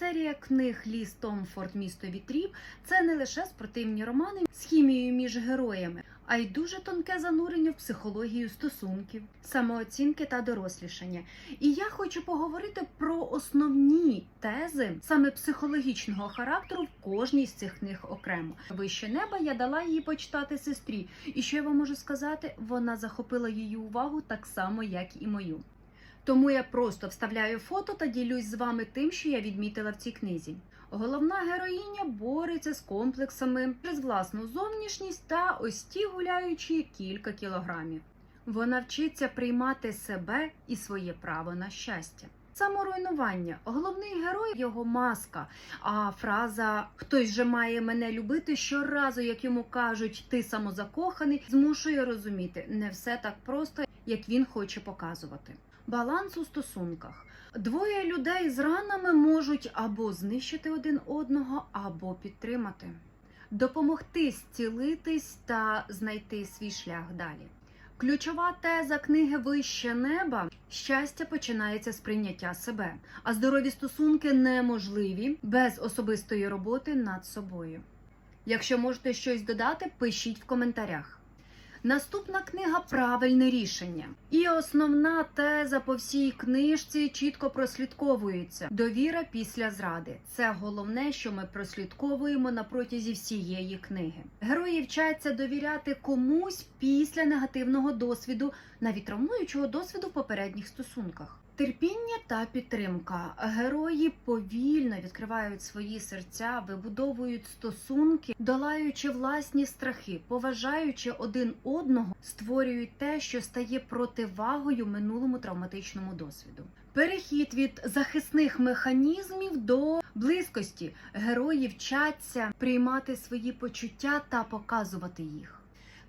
Серія книг Ліс Томфорд Місто вітрів це не лише спортивні романи з хімією між героями, а й дуже тонке занурення в психологію стосунків, самооцінки та дорослішання. І я хочу поговорити про основні тези саме психологічного характеру в кожній з цих книг окремо. Вище неба я дала її почитати сестрі, і що я вам можу сказати, вона захопила її увагу так само, як і мою. Тому я просто вставляю фото та ділюсь з вами тим, що я відмітила в цій книзі. Головна героїня бореться з комплексами через власну зовнішність та ось ті гуляючі кілька кілограмів. Вона вчиться приймати себе і своє право на щастя. Саморуйнування. Головний герой його маска. А фраза Хтось же має мене любити щоразу, як йому кажуть, ти самозакоханий, змушує розуміти, не все так просто, як він хоче показувати. Баланс у стосунках. Двоє людей з ранами можуть або знищити один одного, або підтримати, допомогти зцілитись та знайти свій шлях далі. Ключова теза книги Вище неба щастя починається з прийняття себе, а здорові стосунки неможливі без особистої роботи над собою. Якщо можете щось додати, пишіть в коментарях. Наступна книга Правильне рішення. І основна теза по всій книжці чітко прослідковується: довіра після зради. Це головне, що ми прослідковуємо на протязі всієї книги. Герої вчаться довіряти комусь після негативного досвіду, навіть травмуючого досвіду в попередніх стосунках. Терпіння та підтримка. Герої повільно відкривають свої серця, вибудовують стосунки, долаючи власні страхи, поважаючи один одного, створюють те, що стає противагою минулому травматичному досвіду. Перехід від захисних механізмів до близькості. Герої вчаться приймати свої почуття та показувати їх.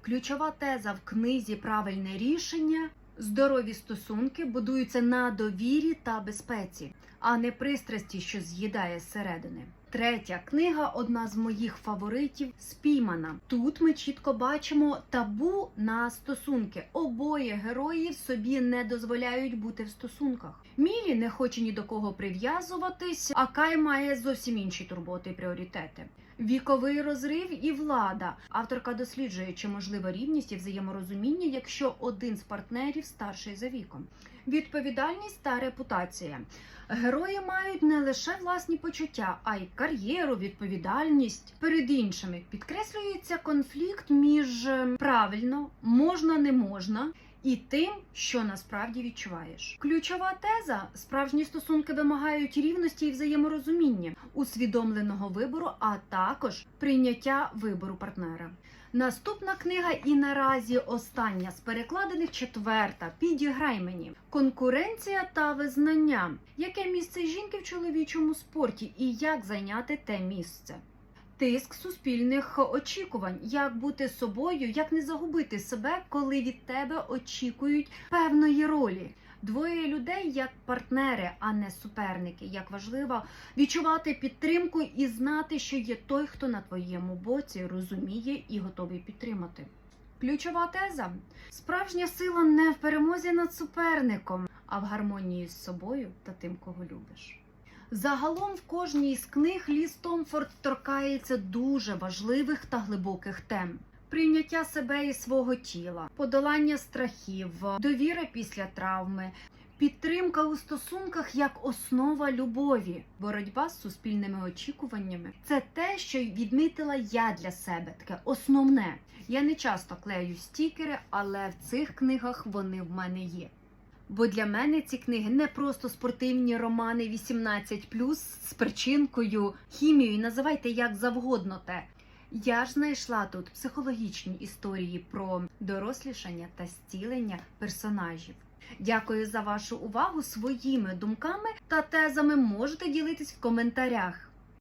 Ключова теза в книзі Правильне рішення Здорові стосунки будуються на довірі та безпеці, а не пристрасті, що з'їдає зсередини. Третя книга одна з моїх фаворитів спіймана. Тут ми чітко бачимо табу на стосунки. Обоє героїв собі не дозволяють бути в стосунках. Мілі не хоче ні до кого прив'язуватись, а Кай має зовсім інші турботи і пріоритети. Віковий розрив і влада. Авторка досліджує, чи можлива рівність і взаєморозуміння, якщо один з партнерів старший за віком. Відповідальність та репутація. Герої мають не лише власні почуття, а й кар'єру, відповідальність перед іншими. Підкреслюється конфлікт між ем, правильно, можна, не можна. І тим, що насправді відчуваєш. Ключова теза: справжні стосунки вимагають рівності і взаєморозуміння, усвідомленого вибору, а також прийняття вибору партнера. Наступна книга і наразі остання з перекладених четверта. Підіграй мені конкуренція та визнання. Яке місце жінки в чоловічому спорті і як зайняти те місце? Тиск суспільних очікувань, як бути собою, як не загубити себе, коли від тебе очікують певної ролі. Двоє людей як партнери, а не суперники. Як важливо відчувати підтримку і знати, що є той, хто на твоєму боці розуміє і готовий підтримати. Ключова теза: справжня сила не в перемозі над суперником, а в гармонії з собою та тим, кого любиш. Загалом в кожній з книг Ліс Томфорд торкається дуже важливих та глибоких тем. Прийняття себе і свого тіла, подолання страхів, довіра після травми, підтримка у стосунках як основа любові, боротьба з суспільними очікуваннями. Це те, що відмітила я для себе, таке основне. Я не часто клею стікери, але в цих книгах вони в мене є. Бо для мене ці книги не просто спортивні романи 18+, з причинкою, хімією, називайте як завгодно те. Я ж знайшла тут психологічні історії про дорослішання та зцілення персонажів. Дякую за вашу увагу своїми думками та тезами можете ділитись в коментарях.